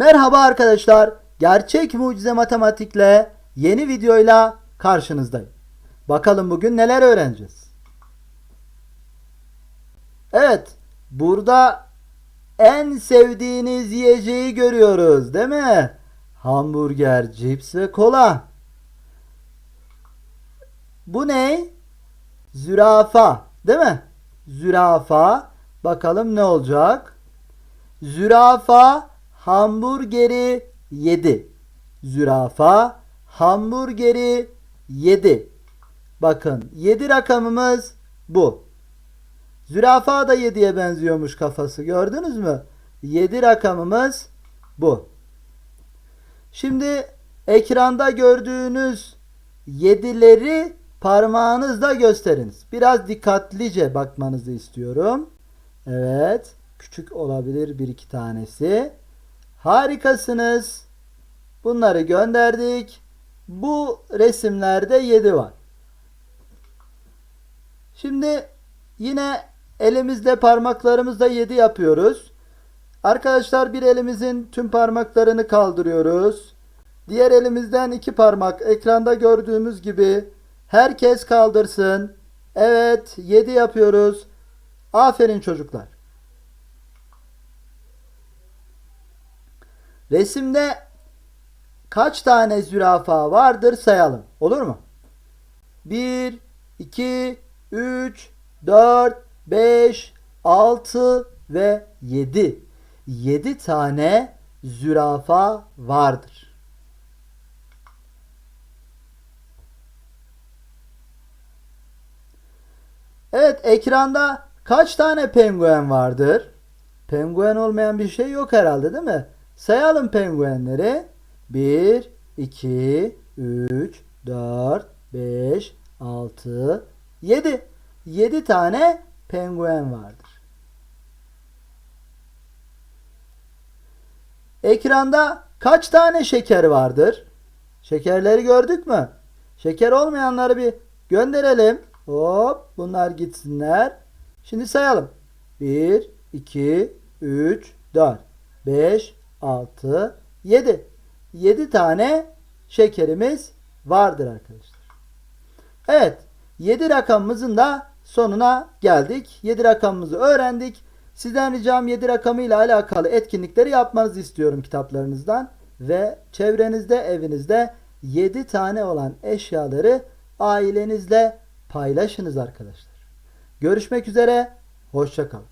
Merhaba arkadaşlar. Gerçek mucize matematikle yeni videoyla karşınızdayım. Bakalım bugün neler öğreneceğiz. Evet, burada en sevdiğiniz yiyeceği görüyoruz, değil mi? Hamburger, cips ve kola. Bu ne? Zürafa, değil mi? Zürafa. Bakalım ne olacak? Zürafa hamburgeri yedi. Zürafa hamburgeri yedi. Bakın 7 rakamımız bu. Zürafa da 7'ye benziyormuş kafası. Gördünüz mü? 7 rakamımız bu. Şimdi ekranda gördüğünüz 7'leri parmağınızla gösteriniz. Biraz dikkatlice bakmanızı istiyorum. Evet. Küçük olabilir bir iki tanesi. Harikasınız. Bunları gönderdik. Bu resimlerde 7 var. Şimdi yine elimizde parmaklarımızda 7 yapıyoruz. Arkadaşlar bir elimizin tüm parmaklarını kaldırıyoruz. Diğer elimizden iki parmak ekranda gördüğümüz gibi herkes kaldırsın. Evet 7 yapıyoruz. Aferin çocuklar. Resimde kaç tane zürafa vardır sayalım. Olur mu? 1, 2, 3, 4, 5, 6 ve 7. 7 tane zürafa vardır. Evet ekranda kaç tane penguen vardır? Penguen olmayan bir şey yok herhalde değil mi? Sayalım penguenleri. 1, 2, 3, 4, 5, 6, 7. 7 tane penguen vardır. Ekranda kaç tane şeker vardır? Şekerleri gördük mü? Şeker olmayanları bir gönderelim. Hop bunlar gitsinler. Şimdi sayalım. 1, 2, 3, 4, 5, 6, 7. 7 tane şekerimiz vardır arkadaşlar. Evet. 7 rakamımızın da sonuna geldik. 7 rakamımızı öğrendik. Sizden ricam 7 rakamıyla alakalı etkinlikleri yapmanızı istiyorum kitaplarınızdan. Ve çevrenizde, evinizde 7 tane olan eşyaları ailenizle paylaşınız arkadaşlar. Görüşmek üzere. Hoşçakalın.